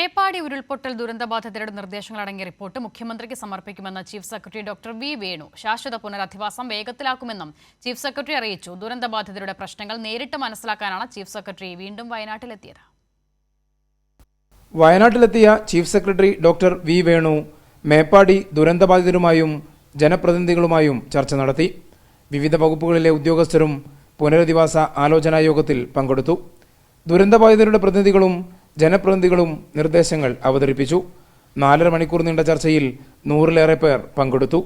മേപ്പാടി ഉരുൾപൊട്ടൽ ദുരന്തബാധിതരുടെ നിർദ്ദേശങ്ങളടങ്ങിയ റിപ്പോർട്ട് മുഖ്യമന്ത്രിക്ക് സമർപ്പിക്കുമെന്ന് chief secretary doctor V Venu. ശാശ്വത പുനരധിവാസം വേഗത്തിലാക്കുമെന്നും ചീഫ് സെക്രട്ടറി അറിയിച്ചു. ദുരന്തബാധിതരുടെ പ്രശ്നങ്ങൾ നേരിട്ട് മനസ്സിലാക്കാനാണ് ചീഫ് സെക്രട്ടറി വീണ്ടും വയനാട്ടിലെത്തിയത്. വയനാട്ടിലെത്തിയ chief secretary doctor V Venu Meppadi ദുരന്തബാധിതരുമായും ജനപ്രതിനിധികളുമായും ചർച്ച നടത്തി. വിവിധ വകുപ്പുകളിലെ ഉദ്യോഗസ്ഥരും പുനരധിവാസ ആലോചനാ യോഗത്തിൽ പങ്കെടുത്തു. ദുരന്തബാധിതരുടെ പ്രതിനിധികളും ജനപ്രതിനിധികളും നിർദ്ദേശങ്ങൾ അവതരിപ്പിച്ചു. നാലര മണിക്കൂർ നീണ്ട ചർച്ചയിൽ നൂറിലേറെ പേർ പങ്കെടുത്തു.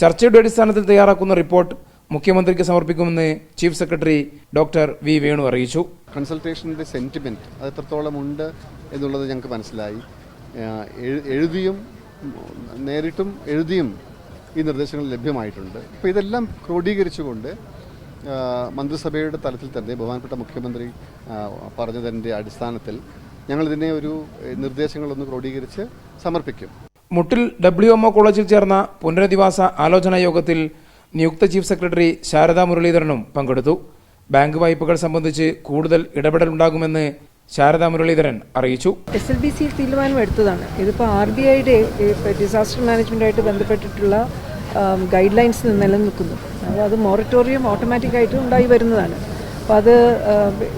ചർച്ചയുടെ അടിസ്ഥാനത്തിൽ തയ്യാറാക്കുന്ന റിപ്പോർട്ട് മുഖ്യമന്ത്രിക്ക് സമർപ്പിക്കുമെന്ന് chief secretary doctor V Venu അറിയിച്ചു. കൺസൾട്ടേഷന്റെ സെന്റിമെന്റ് അത് എത്രത്തോളം ഉണ്ട് എന്നുള്ളത് ഞങ്ങൾക്ക് മനസ്സിലായി. എഴുതിയും നേരിട്ടും എഴുതിയും ഈ നിർദ്ദേശങ്ങൾ ലഭ്യമായിട്ടുണ്ട്. അപ്പോൾ ഇതെല്ലാം ക്രോഡീകരിച്ചുകൊണ്ട് മന്ത്രിസഭയുടെ തലത്തിൽ തന്നെ ബഹുമാനപ്പെട്ട മുഖ്യമന്ത്രി പറഞ്ഞതിന്റെ അടിസ്ഥാനത്തിൽ ഞങ്ങളിതിനെ ഒരു നിർദ്ദേശങ്ങളൊന്ന് ക്രോഡീകരിച്ച് സമർപ്പിക്കും. മുട്ടിൽ ഡബ്ല്യു എംഒ കോളേജിൽ ചേർന്ന പുനരധിവാസ ആലോചനാ യോഗത്തിൽ നിയുക്ത ചീഫ് സെക്രട്ടറി ശാരദാ മുരളീധരനും പങ്കെടുത്തു. ബാങ്ക് വായ്പകൾ സംബന്ധിച്ച് കൂടുതൽ ഇടപെടലുണ്ടാകുമെന്ന് ശാരദാ മുരളീധരൻ അറിയിച്ചു. എസ് എൽ ബി സി തീരുമാനം എടുത്തതാണ്. ഇതിപ്പോൾ ആർ ബി ഐയുടെ ഡിസാസ്റ്റർ മാനേജ്മെന്റായിട്ട് ബന്ധപ്പെട്ടിട്ടുള്ള ഗൈഡ് ലൈൻസ് നിലനിൽക്കുന്നു. അത് അത് മൊറട്ടോറിയം ഓട്ടോമാറ്റിക്കായിട്ട് ഉണ്ടായി വരുന്നതാണ്. അപ്പോൾ അത്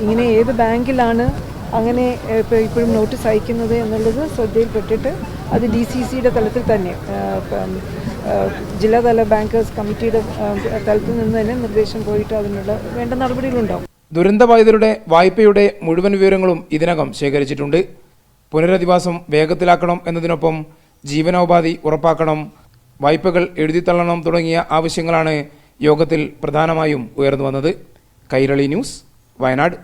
ഇങ്ങനെ ഏത് ബാങ്കിലാണ് അങ്ങനെ ഇപ്പോൾ ഇപ്പോഴും നോട്ടീസ് അയക്കുന്നത് എന്നുള്ളത് ശ്രദ്ധയിൽപ്പെട്ടിട്ട് അത് ഡി സി സിയുടെ തലത്തിൽ തന്നെ ജില്ലാതല ബാങ്കേഴ്സ് കമ്മിറ്റിയുടെ തലത്തിൽ നിന്ന് തന്നെ നിർദ്ദേശം പോയിട്ട് അതിനുള്ള വേണ്ട നടപടികളുണ്ടാവും. ദുരന്തബാധിതരുടെ വായ്പയുടെ മുഴുവൻ വിവരങ്ങളും ഇതിനകം ശേഖരിച്ചിട്ടുണ്ട്. പുനരധിവാസം വേഗത്തിലാക്കണം എന്നതിനൊപ്പം ജീവനോപാധി ഉറപ്പാക്കണം വായ്പകൾ എഴുതിത്തള്ളണം തുടങ്ങിയ ആവശ്യങ്ങളാണ് യോഗത്തിൽ പ്രധാനമായും ഉയർന്നു വന്നത്. കൈരളി ന്യൂസ് വയനാട്.